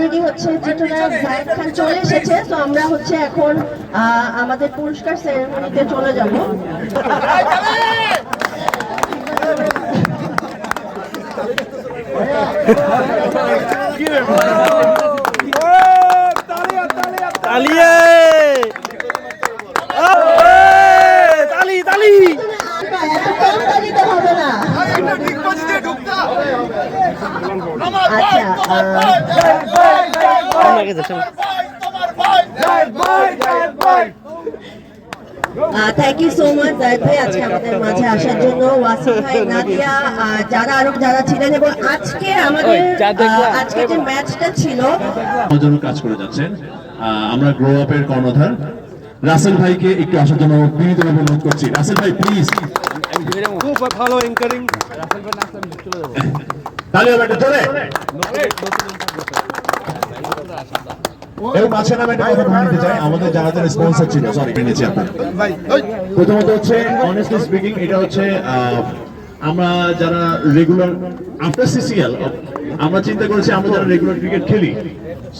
Already হচ্ছে চিত্রনায়ক জাহেদ খান চলে এসেছে তো আমরা হচ্ছে এখন আহ, আমাদের পুরস্কার সেরেমনিতে চলে যাব। তালিয়ে। আচ্ছা thank you so much Zahid ভাই। আজকে আমাদের মাঝে আসার জন্য ওয়াসিম ভাই নাদিয়া যারা আরও যারা ছিলেন এবং আজকে আমাদের আজকে যে ম্যাচটা ছিল। আমার জন্য কাজ করে যাচ্ছেন। আমরা গ্রো আপের কর্ণধার। রাসেল ভাইকে একটু আসার জন্য বিনীতভাবে অনুরোধ করছি। রাসেল ভাই প্লিজ খুব ভালো এঙ্কারিং তাহলে একটা জোরে। এবং একটা কথা চাই আমাদের যারা যারা স্পন্সর ছিল সরি কিনেছি আপনার প্রথমত হচ্ছে অনেস্টলি স্পিকিং এটা হচ্ছে আমরা যারা রেগুলার আফটার সিসিএল আমরা চিন্তা করেছি আমরা যারা রেগুলার ক্রিকেট খেলি।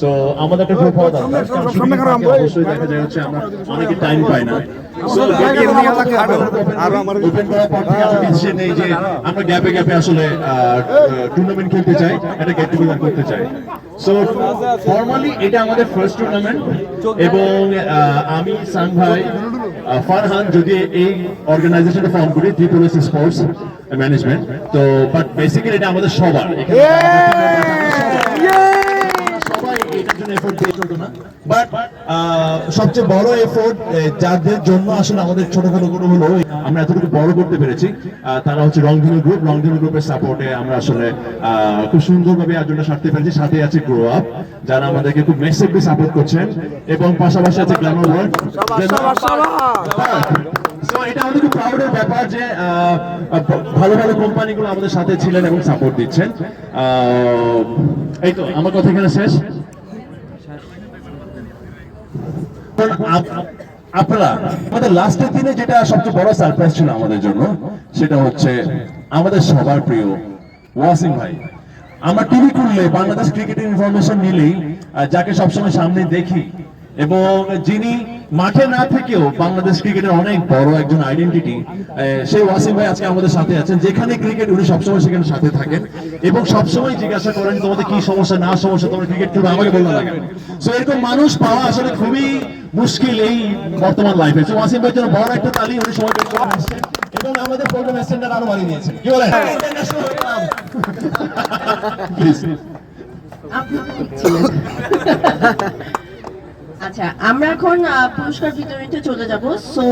সো আমাদের একটা গ্রুপ হওয়া দরকার। অবশ্যই দেখা যায় হচ্ছে আমরা অনেকে টাইম পাই না। আমরা নেই যে আমরা গ্যাপে গ্যাপে আসলে টুর্নামেন্ট খেলতে চাই একটা গেট টুগেদার করতে চাই। সো ফর্মালি এটা আমাদের ফার্স্ট টুর্নামেন্ট এবং আমি সাং ভাই ফারহান, যদি এই অর্গানাইজেশনটা ফর্ম করি ত্রিপুরা স্পোর্টস ম্যানেজমেন্ট তো বাট বেসিক্যালি এটা আমাদের সবার। জন্য এফোর্ট দিয়ে চলতো না। বাট সবচেয়ে বড় এফোর্ট যাদের জন্য আসলে আমাদের ছোটখাটো করে হলো আমরা এতটুকু বড় করতে পেরেছি। তারা হচ্ছে রংধনু গ্রুপ রংধনু গ্রুপের সাপোর্টে আমরা আসলে খুব সুন্দরভাবে আয়োজনটা সারতে পেরেছি। সাথে আছে গ্রো আপ যারা আমাদেরকে খুব মেসিভলি সাপোর্ট করছেন। এবং পাশাপাশি আছে গ্ল্যামার ওয়ার্ল্ড এটা আমাদের খুব প্রাউডের ব্যাপার যে ভালো ভালো কোম্পানিগুলো আমাদের সাথে ছিলেন এবং সাপোর্ট দিচ্ছেন। এই তো আমার কথা এখানে শেষ। এখন আপনারা, আমাদের লাস্টের দিনে যেটা সবচেয়ে বড় সারপ্রাইজ ছিল আমাদের জন্য, সেটা হচ্ছে আমাদের সবার প্রিয় ওয়াসিম ভাই। আমরা টিভি খুললে বাংলাদেশ ক্রিকেট ইনফরমেশন নিলেই যাকে সবসময় সামনে দেখি এবং যিনি মাঠে না থেকেও বাংলাদেশ ক্রিকেটের অনেক বড় একজন আইডেন্টিটি সেই ওয়াসিম ভাই আজকে আমাদের সাথে আছেন। যেখানে ক্রিকেট উনি সবসময় সেখানে সাথে থাকেন এবং সবসময় জিজ্ঞাসা করেন তোমাদের কি সমস্যা না সমস্যা তোমরা ক্রিকেট খেলবে? আমাকে বলতে লাগে সো এরকম মানুষ পাওয়া আসলে খুবই মুশকিল এই বর্তমান লাইফে সো ওয়াসিম ভাইয়ের জন্য বড় একটা তালি উনি সময় বের করে আসছেন এবং আমাদের প্রোগ্রাম স্ট্যান্ডার্ড আরও বাড়িয়ে দিয়েছেন। কি বলেন? প্লিজ আচ্ছা আমরা এখন পুরস্কার বিতরণীতে চলে যাব। সো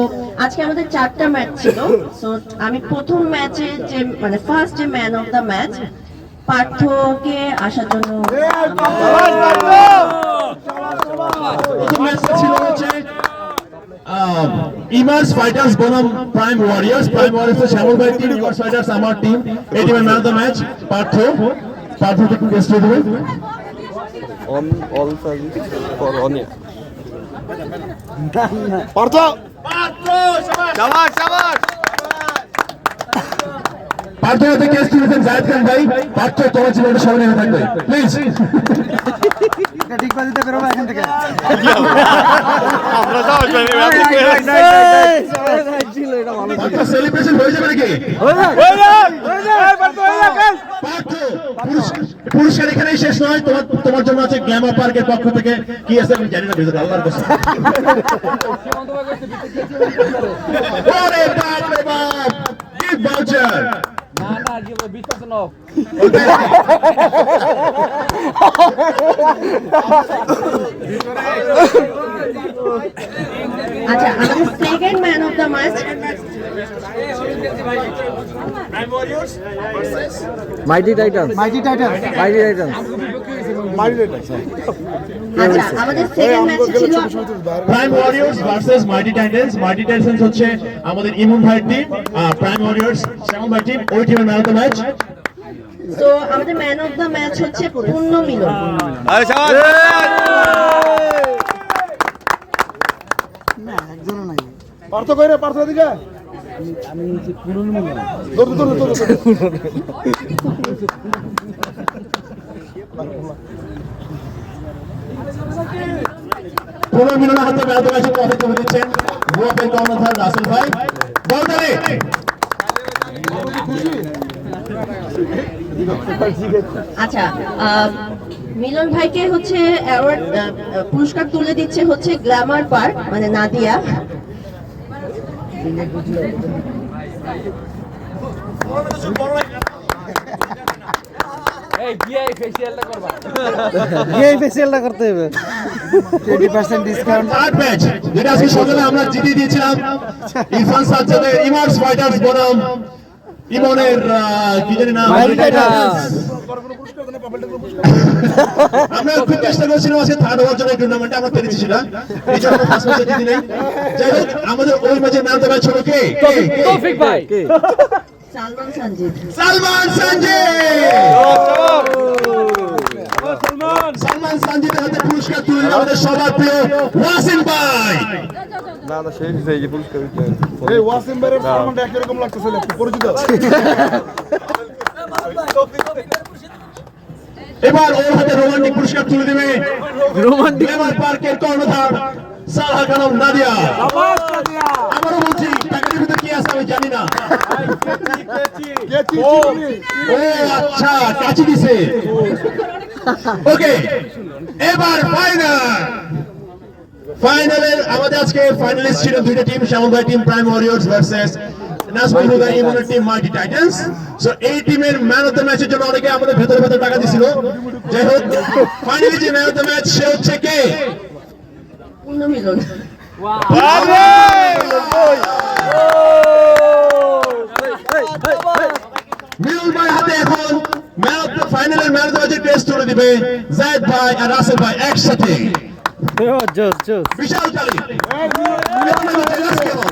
আজকে আমাদের চারটা ম্যাচ ছিল। সো আমি প্রথম ম্যাচে যে মানে ফার্স্ট যে ম্যান অফ দ্য ম্যাচ পার্থকে আসার জন্য প্রথম ম্যাচটা ছিল হচ্ছে ইমার্স ফাইটার্স বনাম prime warriors prime warriors Shyamal ভাই টিম ইমার্স ফাইটার্স আমার টিম এই টিমের man of the match Partha. Partha একটু গেস্ট হয়ে দেবে অন অল সার্ভিস ফর অনে পার্থ পার্থ থেকে গেস্ট হয়েছেন জায়েদ খান ভাই। পার্থ তোমার জীবনটা স্মরণীয় থাকবে। প্লিজ ঠিক বাজিতে বেরোবো এখান থেকে। আমরা যাও পার্থ সেলিব্রেশন হয়ে যাবে নাকি? পুরস্কার- পুরস্কার এখানেই শেষ নয়। তোমার তোমার জন্য আছে গ্ল্যামার পার্কের পক্ষ থেকে কি আছে আমি জানি না ভিতরে আল্লাহর কসম। ওরে বাপ রে বাপ। Gift voucher. আচ্ছা আমাদের second man of the match mighty titans mighty titan mighty titans আচ্ছা আমাদের সেকেন্ড ম্যাচ ছিল prime warriors versus mighty titans mighty হচ্ছে আমাদের ইমন ভাইয়ের টিম প্রাইম ওয়ারিয়র্স শ্যামল ভাই টিম ওই টিমের ম্যান অফ দ্য ম্যাচ তো আমাদের ম্যান অফ দ্য ম্যাচ হচ্ছে পূর্ণ মিলন। একজনও নাই। পার্থ কই রে পার্থ এদিকে? আমি পুরনো দৌড় দৌড় দৌড় পুনর্মিলনের হাতে ম্যান অফ দ্য ম্যাচের দিচ্ছেন গোয়াপের কর্ণধার রাসেল ভাই। আচ্ছা মিলন ভাইকে হচ্ছে অ্যাওয়ার্ড পুরস্কার তুলে দিচ্ছে হচ্ছে গ্ল্যামার পার্ক মানে নাদিয়া। করতে হবে। Twenty percent discount third match যেটা আজকে সকালে আমরা জিতে দিয়েছিলাম। ইরফান সাজ্জাদের ইমার্স ফাইটার্স বনাম। ইমনের কি জানি নাম? আমরা খুব চেষ্টা করেছিলাম আজকে থার্ড হওয়ার জন্য টুর্নামেন্টে আমরা পেরেছি এই জন্য ফার্স্ট ম্যাচে জিতি নেই। যাই হোক আমাদের ওই ম্যান দ্য ম্যাচ হলো কে? কে? কে? সালমান সঞ্জিত সালমান সঞ্জয় সালমান সঞ্জিতের হাতে পুরস্কার তুলে আমাদের সবার প্রিয় ওয়াসিম ভাই। না না সেই সেই যে পুরস্কার দিতে এই ওয়াসিম ভাইয়ের ফর্মটা একরকম লাগতেছে একটু পরিচিত? এবার ওর হাতে রোমান্টিক পুরস্কার তুলে দেবে। রোমান্টিক পার্কের কর্ণধার সালহা খানম নাদিয়া। আবারও বলছি টাকার ভিতরে কি আছে আমি জানি না। ও আচ্ছা কাছে দিছে। ওকে এবার ফাইনাল ফাইনালের আমাদের আজকে ফাইনালিস্ট ছিল দুইটা টিম শ্যামল ভাই team prime warriors versus Nazmul Huda ইমনের টিম মাল্টি টাইটান্স সো এই টিমের ম্যান অফ দ্য ম্যাচের জন্য অনেকে আমাদের ভেতরে ভেতরে টাকা দিছিল। যাই হোক ফাইনালি যে ম্যান অফ দ্য ম্যাচ সে হচ্ছে কে? পূর্ণ মিলন। মিলন ভাই হাতে এখন ম্যান অফ দ্য ফাইনালের ম্যান অফ দ্য ম্যাচের টেস্ট তুলে দিবে জায়েদ ভাই আর রাসেল ভাই একসাথে। জোস জোস বিশাল তালি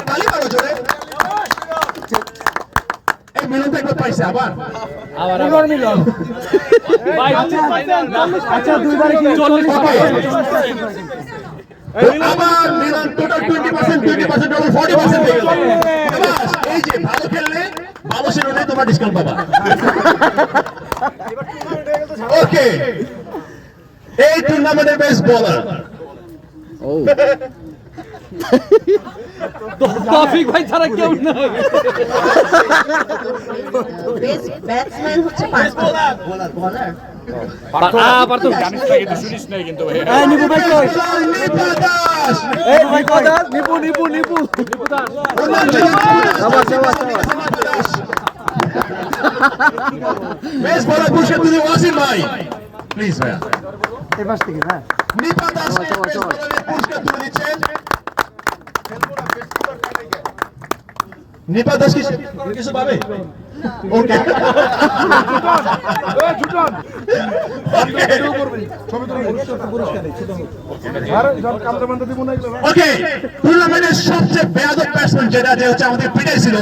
তালি মারো জোরে এই মিলন তো একবার পাইছে আবার। আচ্ছা দুইবার কি চল্লিশ আবার Milon total twenty percent twenty percent double forty percent হয়ে গেল। এই যে ভালো খেললে ভালো সেরোনে তোমার ডিসকাউন্ট পাবা। ওকে এই টুর্নামেন্টের বেস্ট বোলার টপিক ভাই ছাড়া কেউ নাই বেস্ট ব্যাটসম্যান হচ্ছে পার্থ বলার ভাই প্লিজ ভাইয়া। এবার থেকে না নিপা দাস টুর্নামেন্টের সবচেয়ে বেয়াদব ব্যাটসম্যান যেটা যে হচ্ছে আমাদের পিটাই ছিল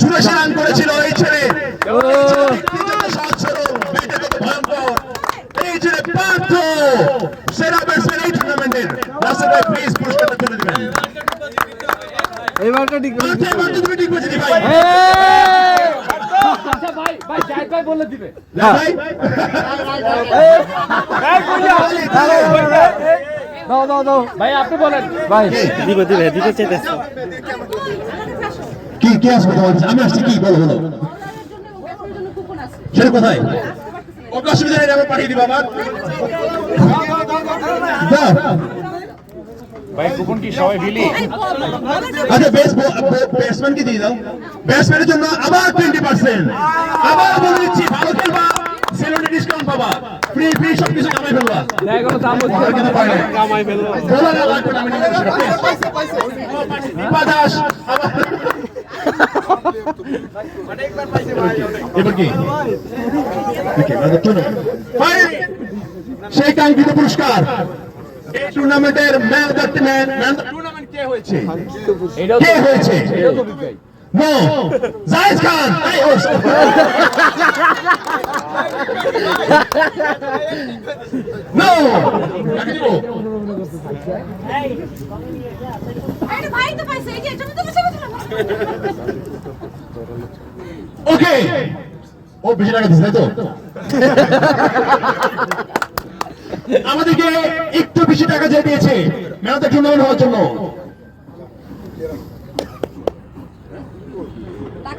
চুরাশি রান করেছিল এই ছেলে এই ছেলে দেখতে যত সহজ সরল, ব্যাটে কত ভয়ঙ্কর। এই পার্থ সেরা ব্যাটসম্যান এই টুর্নামেন্টের রাসেল ভাই প্লিজ পুরস্কারটা তুলে দিবেন এবারটা ঠিক এবার তো তুমি ঠিক বলছি ভাই আচ্ছা ভাই ভাই জাহিদ ভাই বলে দিবে ভাই দাও দাও দাও ভাই আপনি বলেন ভাই দিবে দিবে দিতে চাইতেছে কি কি আসবে তোমার? আমি আসছি কি বলো বলো সেটা কোথায় ওকে অসুবিধা নেই আমি পাঠিয়ে দিবা আমার ভাই কুপন কি সবাই বিলি আচ্ছা বেস্ট ব্যাটসম্যান কি দিয়ে দাও। ব্যাটসম্যানের জন্য আবার টোয়েন্টি পার্সেন্ট আবার বলে দিচ্ছি ভালো খেলবা সেলুনে ডিসকাউন্ট পাবা। ফ্রি ফ্রি সব কিছু কামাই ফেলবা। এখনও দাম আর কিন্তু পাই কামাই ফেলল বলো না লাগবে আমি নিয়ে দাস আবার এবার কি? Tournament. সেই কাঙ্ক্ষিত পুরস্কার। এই টুর্নামেন্টের ম্যান অফ দ্য টুর্নামেন্ট কে হয়েছে? কে হয়েছে? এই যে এটা তো বসে বসে ওকে ও বেশি টাকা দিস তো? আমাদেরকে একটু বেশি টাকা যে দিয়েছে মেয়াদে টুর্নামেন্ট হওয়ার জন্য।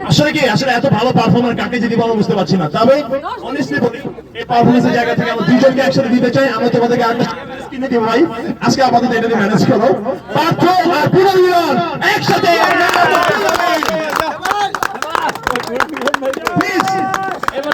আসলে কি আসলে এত ভালো পারফর্মার কাকে যে দিব আমি বুঝতে পারছি না তবে অনেস্টলি বলি এই পারফরমেন্সের জায়গা থেকে আমরা দুইজনকে একসাথে দিতে চাই আমরা তোমাদেরকে আরেকটা কিনে দিব ভাই আজকে আপাতত এটা ম্যানেজ করো পার্থ আর পুরো একসাথে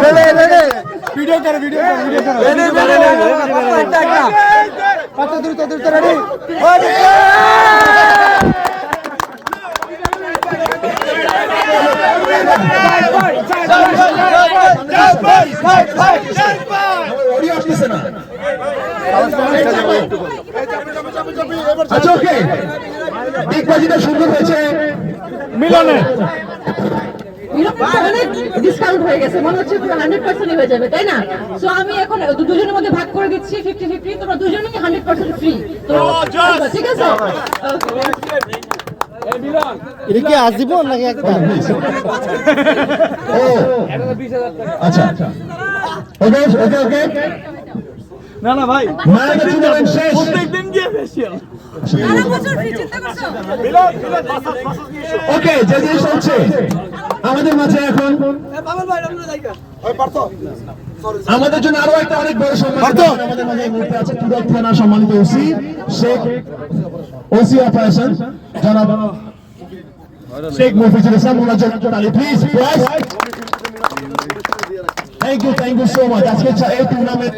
হয়ে হয়ে হয়ে ভিডিও করো ভিডিও করো পাঁচ দ্রুত দ্রুত আচ্ছা ওকে। ডিগবাজিটা সুন্দর হয়েছে। মিলনে। ডিসকাউন্ট হয়ে গেছে মনে হচ্ছে পুরো হান্ড্রেড পার্সেন্ট হয়ে যাবে তাই না? সো আমি এখন দুজনের মধ্যে ভাগ করে দিচ্ছি ফিফটি ফিফটি তোমরা দুজনেই হান্ড্রেড পার্সেন্ট ফ্রি তো ঠিক আছে. এটা কি আজীবন নাকি একটা? ও আচ্ছা। আচ্ছা ওকে ওকে ওকে না না ভাই। প্রত্যেকদিন গিয়ে ফেসিয়াল ওকে যে জিনিস হচ্ছে আমাদের মাঝে এখন আমাদের জন্য আরও একটা অনেক বড় সম্মান আমাদের মাঝে এই মুহূর্তে আছে তুরক থানা সম্মানিত ওসি শেখ ওসি অপারেশন। জনাব শেখ মফিজুল ইসলাম ওনার জন্য Ali please thank you thank you so much আজকে এই টুর্নামেন্ট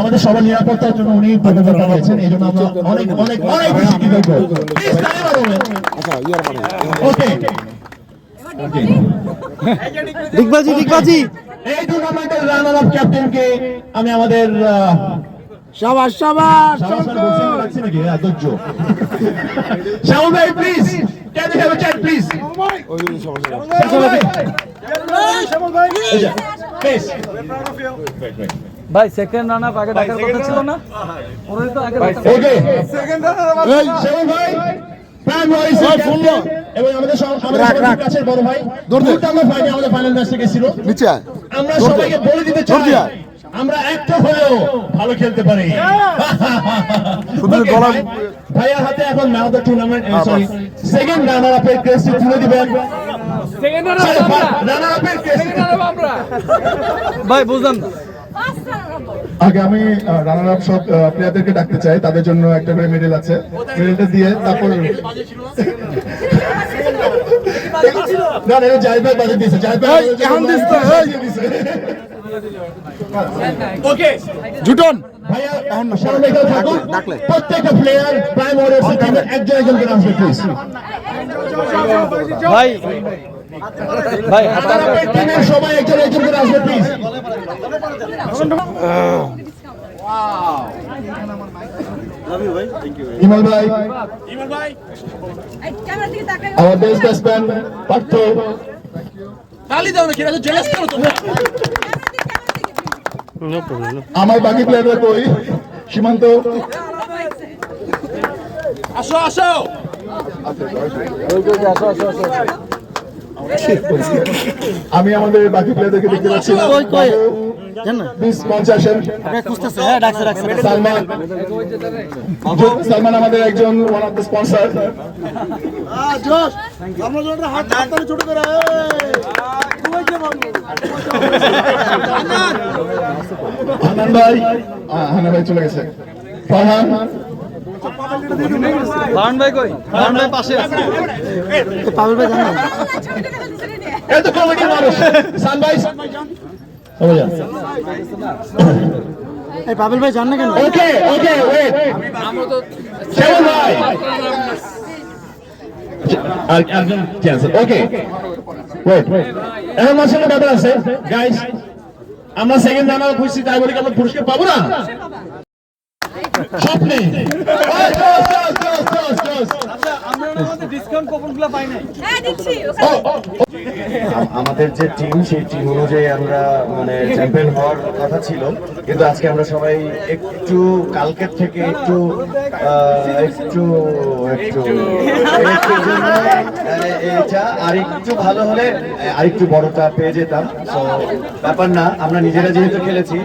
আমাদের সবার নিরাপত্তার জন্য উনি প্রতিযোগিতা হয়েছেন এই জন্য আমরা অনেক অনেক অনেক বেশি কৃতজ্ঞ ওকে ডিগবাজি ডিগবাজি এই টুর্নামেন্টের রানার আপ ক্যাপ্টেনকে আমি আমাদের শাবাশ শাবাশ শ্যামল ভাই please can you have a chat please please ভাই সেকেন্ড রানার আগে ডাকার কথা ছিল না? ওরাই তো আগে ডাকা- ওকে ভাই এবং আমাদের আমাদের কাছের বড় ভাই। আমরা আমাদের ফাইনাল ম্যাচ থেকে ছিল। নিচে আমরা সবাইকে বলে দিতে চাই আমরা একটা হলেও ভালো খেলতে পারি। ভাইয়ার হাতে এখন টুর্নামেন্ট সরি সেকেন্ড রানার আপের ক্রেস্ট তুলে দিবেন। ভাই বুঝলাম না। আগে আমি রানার আপ সব প্লেয়ারদেরকে ডাকতে চাই তাদের জন্য একটা করে মেডেল আছে। মেডেলটা দিয়ে তারপর না না না জাহিদ ভাই বাজে দিয়েছে। জাহিদ ভাই এখন দিচ্ছে, ওকে জুটন। ভাইয়া এখন সামনে কেউ থাকুন প্রত্যেকটা প্লেয়ার প্রাইম ওয়ারিয়ার্স টিমের একজন একজন করে আসবে প্লিজ ভাই ভাই সবাই একজন একজন করে আসবে প্লিজ ইমল ভাই। এই ক্যামেরা দিকে তাকাই আমার বেস্ট ব্যাটসম্যান পার্থ আমার বাকি প্লেয়াররা কই? সীমান্ত। আসো আসো। আমি আমাদের বাকি প্লেয়ারদেরকে দেখতে পাচ্ছি। হ্যাঁ সালমান। সালমান আমাদের একজন ওয়ান অফ দ্য স্পন্সর ছোট করে। ভাই চলে গেছে। ফারহান। ফারহান ভাই কই? ফারহান ভাই পাশে আছে। এত কমেডি মানুষ। সান ভাই চলে যা এই পাবেল ভাই জান না কেন? ওকে ওকে ওয়েট সেভেন ভাই। আর একজন ক্যান্সেল ওকে। ওয়েট এখন মাসের ব্যাপার আছে। গাইস আমরা সেকেন্ড জানা খুশি তাই বলি কি আমরা পুরস্কার পাবো না? স্বপ্নে ওই, জোস, জোস, জোস, জোস, জোস। আমরা আমাদের ডিসকাউন্ট কুপনগুলো পাই নাই। হ্যাঁ আমাদের যে টিম সেই টিম অনুযায়ী আমরা মানে চ্যাম্পিয়ন হওয়ার কথা ছিল। কিন্তু আজকে আমরা সবাই একটু কালকের থেকে একটু একটু একটু একটু জন্য, আহ, এটা আর ভালো হলে আরেকটু বড়টা পেয়ে যেতাম। তো ব্যাপার না আমরা নিজেরা যেহেতু খেলেছি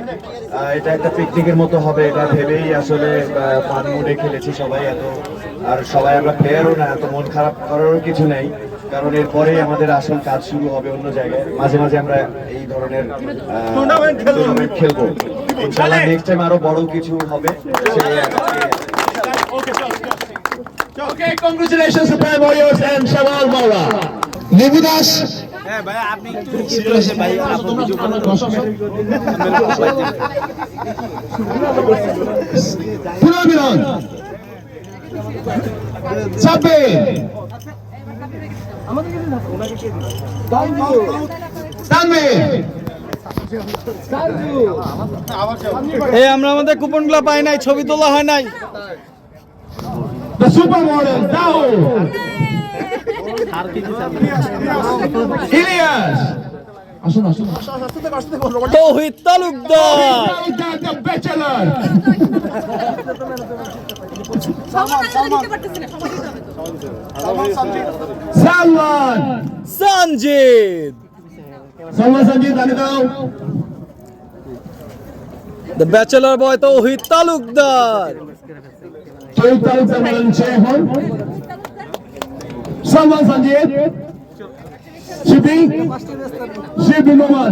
এটা একটা পিকনিকের মতো হবে এটা ভেবেই আসলে ফান মুডে খেলেছি সবাই এত। আর সবাই আমরা প্লেয়ারও না এত মন খারাপ করারও কিছু নেই। কারণ এরপরেই আমাদের আসল কাজ শুরু হবে অন্য জায়গায়। মাঝে মাঝে আমরা এই ধরনের টুর্নামেন্ট খেলব। ইনশাআল্লাহ নেক্সট টাইম আরও বড় কিছু হবে Okay, congratulations to Prime Warriors and Maula. Tanvir এই আমরা আমাদের কুপনগুলো পাই নাই ছবি তোলা হয় নাই। The supermodel Daho ইলিয়াস আসুন আসুন। তৌহিদ তালুকদার। The bachelor সমান দিতে পারতেছি না সমান দিতে হবে তো সালমান সঞ্জিত সালমান সঞ্জিত আনি দাও the bachelor boy Touhid Talukdar চৈত তালুকদার বলেছে এখন সালমান সঞ্জিত শিবি শিবি নোমান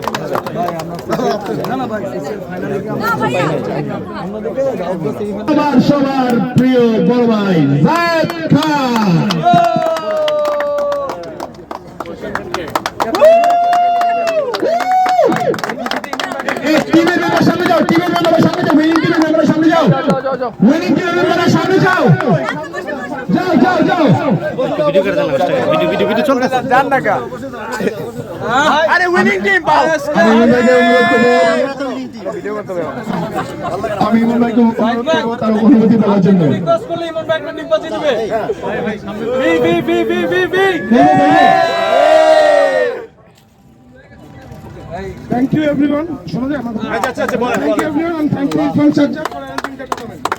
না সবার সবার প্রিয় বড় ভাই জায়েদ খান টিমের মেম্বার সামনে যাও টিমের মেম্বার সামনে যাও উইনিং টিমের মেম্বার সামনে যাও উইনিং টিমের মেম্বার সামনে যাও যাও যাও যাও আরে উইনিং টিম আমি মুম্বাইকে অনুরোধ করব আমি মুম্বাইকে অনুরোধ করব তার অনুমতি দেওয়ার জন্য রিকোয়েস্ট করলে ইমন ভাই একটা নির্বাচিত দিবে B B B B B B Thank you everyone. শোনা যায় আমাদের? Thank you everyone and thank you from Sajjad for arranging the tournament.